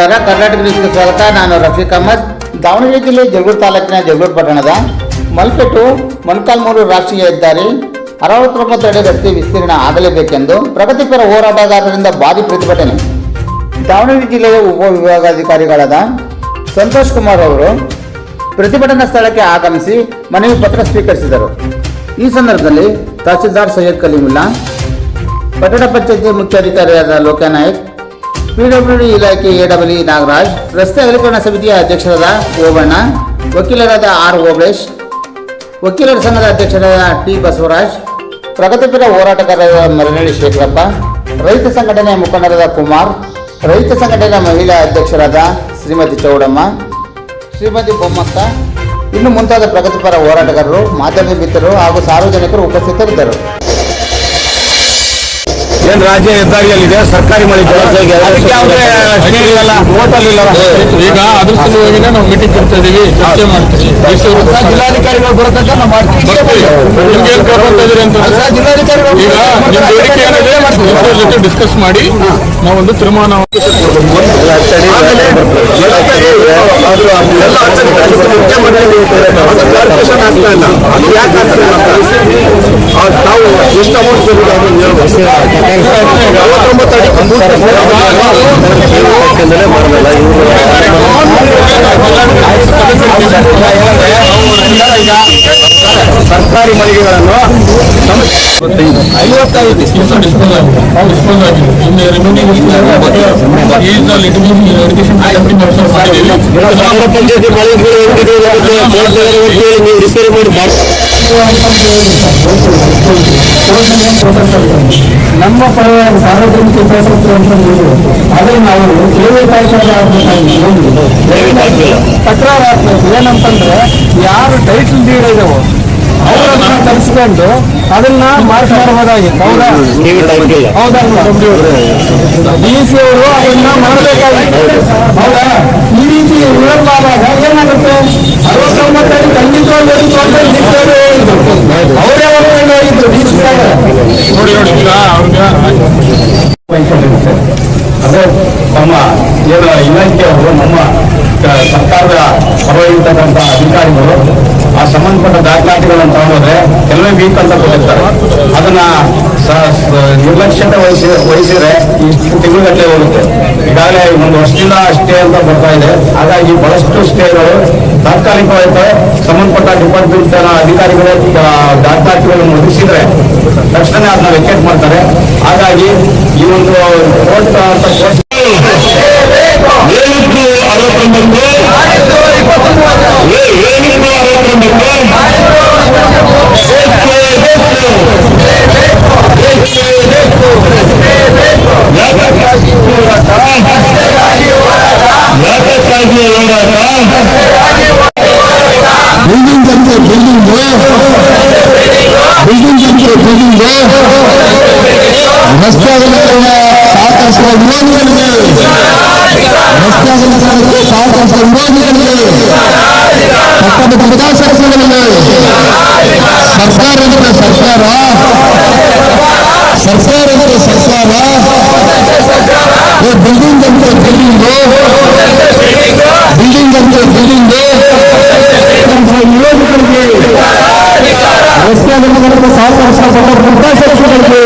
ಕರ್ನಾಟಕ ನ್ಯೂಸ್ಗೆ ಸ್ವಾಗತ. ನಾನು ರಫೀಕ್ ಅಹಮದ್. ದಾವಣಗೆರೆ ಜಿಲ್ಲೆ ಜಗಳೂರು ತಾಲೂಕಿನ ಜಗಳೂರು ಪಟ್ಟಣದ ಮಲ್ಪೆಟ್ಟು ಮೊಣಕಾಲ್ಮೂರು ರಾಷ್ಟ್ರೀಯ ಹೆದ್ದಾರಿ ಅರವತ್ತೊಂಬತ್ತು ಅಡಿ ರಸ್ತೆ ವಿಸ್ತೀರ್ಣ ಆಗಲೇಬೇಕೆಂದು ಪ್ರಗತಿಪರ ಹೋರಾಟಗಾರರಿಂದ ಭಾರಿ ಪ್ರತಿಭಟನೆ. ದಾವಣಗೆರೆ ಜಿಲ್ಲೆಯ ಉಪವಿಭಾಗಾಧಿಕಾರಿಗಳಾದ ಸಂತೋಷ್ ಕುಮಾರ್ ಅವರು ಪ್ರತಿಭಟನಾ ಸ್ಥಳಕ್ಕೆ ಆಗಮಿಸಿ ಮನವಿ ಪತ್ರ ಸ್ವೀಕರಿಸಿದರು. ಈ ಸಂದರ್ಭದಲ್ಲಿ ತಹಸೀಲ್ದಾರ್ ಸೈಯದ್ ಕಲೀಮುಲ್ಲಾ, ಪಟ್ಟಣ ಪಂಚಾಯತಿ ಮುಖ್ಯಾಧಿಕಾರಿಯಾದ ಲೋಕನಾಯಕ್ ಪಿಡಬ್ಲ್ಯೂಡಿ ಇಲಾಖೆ ಎಡಬ್ಲ್ಯೂ ನಾಗರಾಜ್, ರಸ್ತೆ ಅಗಲೀಕರಣ ಸಮಿತಿಯ ಅಧ್ಯಕ್ಷರಾದ ಓಬಣ್ಣ ವಕೀಲರಾದ ಆರ್ ಓಬಳೇಶ್, ವಕೀಲರ ಸಂಘದ ಅಧ್ಯಕ್ಷರಾದ ಟಿ ಬಸವರಾಜ್, ಪ್ರಗತಿಪರ ಹೋರಾಟಗಾರರಾದ ಮರನಳ್ಳಿ ಶೇಖರಪ್ಪ, ರೈತ ಸಂಘಟನೆಯ ಮುಖಂಡರಾದ ಕುಮಾರ್, ರೈತ ಸಂಘಟನೆಯ ಮಹಿಳಾ ಅಧ್ಯಕ್ಷರಾದ ಶ್ರೀಮತಿ ಚೌಡಮ್ಮ, ಶ್ರೀಮತಿ ಬೊಮ್ಮಕ್ಕ, ಇನ್ನು ಮುಂತಾದ ಪ್ರಗತಿಪರ ಹೋರಾಟಗಾರರು, ಮಾಧ್ಯಮ ಮಿತ್ರರು ಹಾಗೂ ಸಾರ್ವಜನಿಕರು ಉಪಸ್ಥಿತರಿದ್ದರು. ಏನ್ ರಾಜ್ಯ ಹೆದ್ದಾರಿಯಲ್ಲಿದೆ? ಸರ್ಕಾರಿ ಮಳೆ ಈಗ ಅದ್ರ ನಾವು ಮೀಟಿಂಗ್ ಕೊಡ್ತಾ ಇದೀವಿ. ಚರ್ಚೆ ಮಾಡ್ತೀವಿ. ಜಿಲ್ಲಾಧಿಕಾರಿಗಳು ಬರತಕ್ಕ ನಾವು ಮಾಡ್ತೀವಿ. ನಿಮ್ಗೆ ಏನ್ ಕರ್ಕೊಂತ ಇದೀರಿ ಅಂತಂದ್ರೆ ಜಿಲ್ಲಾಧಿಕಾರಿಗಳು ಈಗ ನಿಮ್ ಬೇಡಿಕೆ ಏನಿದೆ? ಇದ್ರ ಜೊತೆ ಡಿಸ್ಕಸ್ ಮಾಡಿ ನಾವೊಂದು ತೀರ್ಮಾನ ನಾವು ಎಷ್ಟು ಅಮೌಂಟ್ ಎಜುಕೇಶನ್ ಮಳಿಗೆಗಳನ್ನು ಗ್ರಾಮ ಪಂಚಾಯತಿ ಮಳಿಗೆಗಳು ನೀವು ರಿಪೇರಿ ಮಾಡಿ ನಮ್ಮ ಪರವಾಗಿ ಸಾರ್ವಜನಿಕ ಹಿತಾಸಕ್ತಿ ಅಂತ ಆದರೆ ನಾವು ಸೇವೆ ತಕರಾರು ಆಗ್ತದೆ ಏನಂತಂದ್ರೆ ಯಾರು ಟೈಟಲ್ ಇದಾವೋ ಅವರನ್ನ ತರಿಸ್ಕೊಂಡು ಅದನ್ನ ಮಾರ್ಕ್ ಮಾಡಬಹುದಾಗಿತ್ತು ಹೌದಾ? ಹೌದಲ್ವಾ ಡಿ ಸಿ ಅವರು ಅದನ್ನ ಮಾಡಬೇಕಾಗಿತ್ತು. ಹೌದಾ? ಈ ರೀತಿ ವಿಳಂಬಾದಾಗ ಏನಾಗುತ್ತೆ? ಅರವತ್ತೊಂಬತ್ತರಲ್ಲಿ ಖಂಡಿತವಾಗಿ ಅವರೇ ಒಪ್ಕೊಂಡು ಹೋಗಿದ್ರು ಡಿ ಸಿ ಅದೇ ನಮ್ಮ ಏನು ಇಲಾಖೆಯವರು ನಮ್ಮ ಸರ್ಕಾರದ ಪರವಾಗಿರ್ತಕ್ಕಂಥ ಅಧಿಕಾರಿಗಳು ಆ ಸಂಬಂಧಪಟ್ಟ ದಾಖಲಾತಿಗಳನ್ನು ತಗೊಂಡ್ರೆ ಕೆಲವೇ ವೀಕ್ ಅಂತ ಕೊಟ್ಟಿರ್ತಾರೆ. ಅದನ್ನ ನಿರ್ಲಕ್ಷ್ಯತೆ ವಹಿಸಿ, ವಹಿಸಿದ್ರೆ ಇಷ್ಟು ತಿಂಗಳುಗಟ್ಟಲೆ ಹೋಗುತ್ತೆ. ಈಗಾಗಲೇ ಒಂದು ವರ್ಷದಿಂದ ಸ್ಟೇ ಅಂತ ಬರ್ತಾ ಇದೆ. ಹಾಗಾಗಿ ಬಹಳಷ್ಟು ಸ್ಟೇಗಳು ತಾತ್ಕಾಲಿಕವಾಗಿ ಸಂಬಂಧಪಟ್ಟ ಡಿಪಾರ್ಟ್ಮೆಂಟ್ ಅಧಿಕಾರಿಗಳು ದಾಖಲಾತಿಗಳನ್ನು ಮುಗಿಸಿದ್ರೆ ತಕ್ಷಣ ಅದನ್ನ ವೆಕೇಟ್ ಮಾಡ್ತಾರೆ. ಹಾಗಾಗಿ ಈ ಒಂದು ಕೋರ್ಟ್ ಯಾತಕ್ಕಾಗಿ ಹೋರಾಟ ಬಿಲ್ಡಿಂಗ್ ಅಂದ್ರೆ ಬಿಲ್ಡಿಂಗ್ ಬಿಲ್ಡಿಂಗ್ ಅಂದ್ರೆ ಬಿಲ್ಡಿಂಗ್ ರಸ್ತೆ ಅಗಲೀಕರಣ ಸಾಕಷ್ಟು ವಿರೋಧಿಗಳಿಗೆ ರಸ್ತೆ ಅಗಲೀಕರಣಕ್ಕೆ ಸಾಕಷ್ಟು ವಿರೋಧಿಗಳಿಗೆ ಪಟ್ಟಣದ ವಿಧಾನಸಭೆಗಳಿಗೆ ಸರ್ಕಾರ ಅಂದ್ರೆ ಸರ್ಕಾರ ಸರ್ಕಾರ ಅಂದ್ರೆ ಸರ್ಕಾರ ಏ ಬಿಲ್ಡಿಂಗ್ ಅಂದ್ರೆ ಬಿಲ್ಡಿಂಗ್ ಬಿಲ್ಡಿಂಗ್ इसके अंदर साल का उसका मतलब मुद्दा से करके